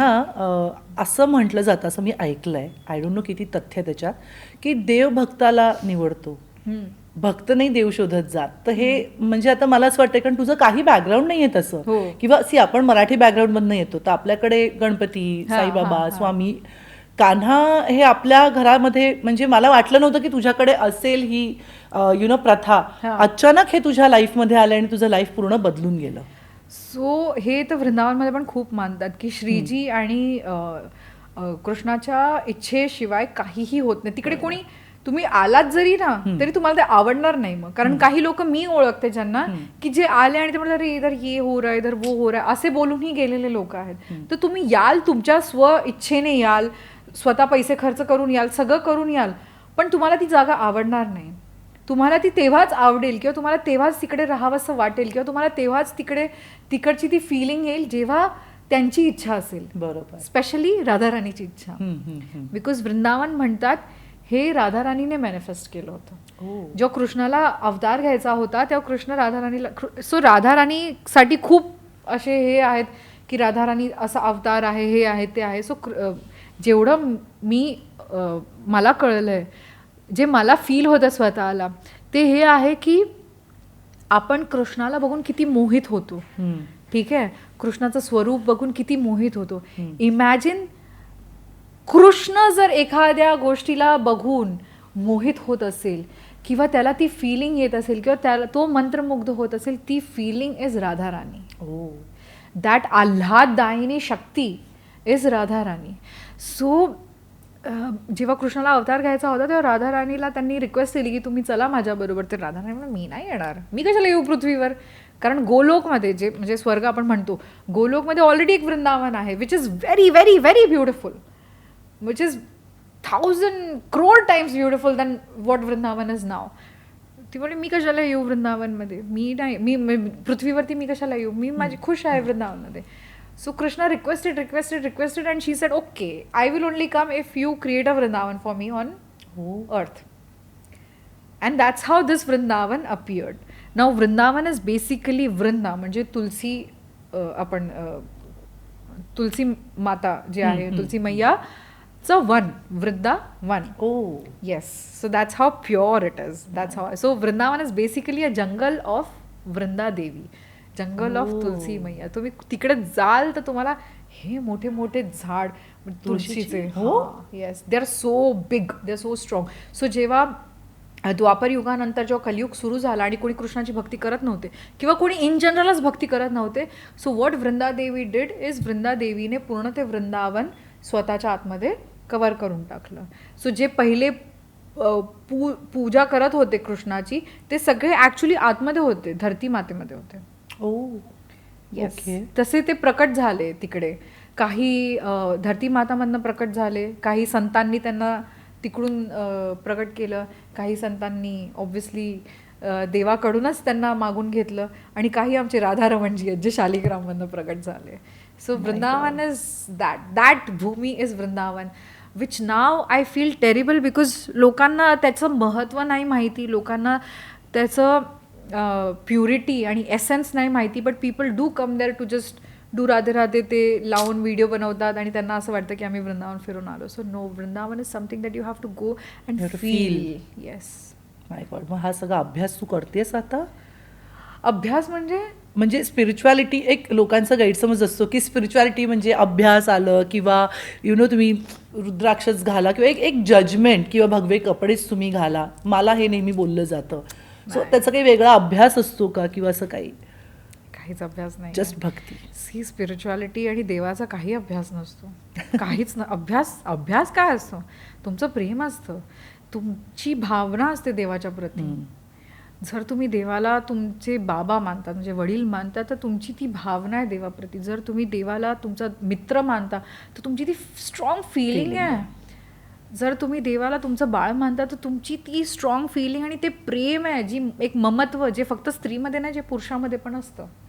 अ, असं म्हटलं जातं असं मी ऐकलंय. आय डोंट नो किती तथ्य आहे त्याच्यात की देव भक्ताला निवडतो. भक्त नाही देव शोधत जात. तर हे म्हणजे आता मला असं वाटतं कारण तुझं काही बॅकग्राऊंड नाही आहे तसं. हो. किंवा सी आपण मराठी बॅकग्राऊंड मधनं येतो तर आपल्याकडे गणपती साईबाबा. स्वामी कान्हा हे आपल्या घरामध्ये म्हणजे मला वाटलं नव्हतं की तुझ्याकडे असेल ही यु नो प्रथा. अचानक हे तुझ्या लाईफमध्ये आलं आणि तुझं लाईफ पूर्ण बदलून गेलं. सो हे तर वृंदावनमध्ये पण खूप मानतात की श्रीजी आणि कृष्णाच्या इच्छेशिवाय काहीही होत नाही. तिकडे कोणी तुम्ही आलात जरी ना तरी तुम्हाला ते आवडणार नाही मग. कारण काही लोक मी ओळखते ज्यांना की जे आले आणि ते म्हणतात अरे इधर ये हो रहा इधर वो हो रहा. है", असे बोलूनही गेलेले लोक आहेत. तर तुम्ही याल तुमच्या स्व इच्छेने याल स्वतः पैसे खर्च करून याल सगळं करून याल पण तुम्हाला ती जागा आवडणार नाही. तुम्हाला ती तेव्हाच आवडेल किंवा तुम्हाला तेव्हाच तिकडे राहावंसं वाटेल किंवा तुम्हाला तेव्हाच तिकडे तिकडची ती फिलिंग येईल जेव्हा त्यांची इच्छा असेल. बरोबर. स्पेशली राधाराणीची इच्छा. बिकॉज वृंदावन म्हणतात हे राधाराणीने मॅनिफेस्ट केलं होतं. हो. जेव्हा कृष्णाला अवतार घ्यायचा होता तेव्हा कृष्ण राधाराणीला सो राधाराणीसाठी खूप असे हे आहेत की राधाराणी असा अवतार आहे हे आहे ते आहे. सो जेवढं मी मला कळलंय जे मला फील होतं स्वतःला ते हे आहे की आपण कृष्णाला बघून किती मोहित होतो. ठीक आहे? कृष्णाचं स्वरूप बघून किती मोहित होतो. इमॅजिन कृष्ण जर एखाद्या गोष्टीला बघून मोहित होत असेल किंवा त्याला ती फिलिंग येत असेल किंवा त्याला तो मंत्रमुग्ध होत असेल ती फिलिंग इज राधाराणी. हो दॅट आल्हाददायिनी शक्ती इज राधाराणी. सो जेव्हा कृष्णाला अवतार घ्यायचा होता तेव्हा राधाराणीला त्यांनी रिक्वेस्ट केली की तुम्ही चला माझ्याबरोबर ते राधाराणी मी नाही येणार. मी कशाला येऊ पृथ्वीवर? कारण गोलोकमध्ये जे म्हणजे स्वर्ग आपण म्हणतो गोलोकमध्ये ऑलरेडी एक वृंदावन आहे which is very very very beautiful which is thousand crore times beautiful than what Vrindavan is now ती म्हणे मी कशाला येऊ वृंदावनमध्ये? मी नाही मी- पृथ्वीवरती मी कशाला येऊ? मी माझी खुश आहे वृंदावनमध्ये. So Krishna requested requested requested and she said okay I will only come if you create a Vrindavan for me on हो earth and that's how this Vrindavan appeared now Vrindavan is basically Vrinda म्हणजे तुलसी अ, आपण अ, तुलसी माता जे आहे तुलसी मैयाचं वन वृंदा वन ओ. Yes, so that's how pure it is. That's how. So Vrindavan is basically a jungle of Vrinda Devi, jungle of Oh. Tulsi मैया. तुम्ही तिकडे जाल तर तुम्हाला हे मोठे मोठे झाड तुळशीचे? हो? Yes they are so big they are so strong so जेव्हा द्वापर युगानंतर जेव्हा कलियुग सुरू झाला आणि कोणी कृष्णाची भक्ती करत नव्हते किंवा कोणी इन जनरलच भक्ती करत नव्हते so what Vrinda Devi did is Vrinda देवीने पूर्ण ते वृंदावन स्वतःच्या आतमध्ये कवर करून टाकलं. सो जे पहिले पू पूजा करत होते कृष्णाची ते सगळे ॲक्च्युली आतमध्ये होते धरती मातेमध्ये होते. Yes. ओके तसे ते प्रकट झाले तिकडे. काही धरती मातामधनं प्रकट झाले. काही संतांनी त्यांना तिकडून प्रकट केलं. काही संतांनी ऑब्व्हियसली देवाकडूनच त्यांना मागून घेतलं. आणि काही आमचे राधारमणजी आहेत जे शालिग्राममधनं प्रकट झाले. So Vrindavan is that that Bhumi is Vrindavan which now I feel terrible because लोकांना त्याचं महत्त्व नाही माहिती. लोकांना त्याचं प्युरिटी आणि एसेन्स नाही माहिती but people do come there to just do Radhe Radhe ते लावून व्हिडिओ बनवतात आणि त्यांना असं वाटतं की आम्ही वृंदावन फिरून आलो. So no Vrindavan is something that you have to go and feel yes my god मग हा सगळा अभ्यास तू करतेस आता? अभ्यास म्हणजे? म्हणजे स्पिरिच्युअलिटी एक लोकांचा गैरसमज असतो की स्पिरिच्युअलिटी म्हणजे अभ्यास आलं किंवा यु नो तुम्ही रुद्राक्षच घाला किंवा एक एक जजमेंट किंवा भगवे कपडेच तुम्ही घाला. मला हे नेहमी बोललं जातं. सो. त्याचा काही वेगळा अभ्यास असतो का किंवा असं काही? काहीच अभ्यास नाही. जस्ट भक्ती. सी स्पिरिच्युअलिटी आणि देवाचा काही अभ्यास नसतो. काहीच न अभ्यास अभ्यास काय असतो? तुमचं प्रेम असतं. तुमची भावना असते देवाच्या प्रती. जर तुम्ही देवाला तुमचे बाबा मानता म्हणजे वडील मानता तर तुमची ती भावना आहे देवाप्रती. जर तुम्ही देवाला तुमचा मित्र मानता तर तुमची ती स्ट्रॉंग फिलिंग आहे. जर तुम्ही देवाला तुमचं बाळ मानता तर तुमची ती स्ट्रॉंग फिलिंग आणि ते प्रेम आहे जी एक ममत्व जे फक्त स्त्रीमध्ये नाही जे पुरुषामध्ये पण असतं.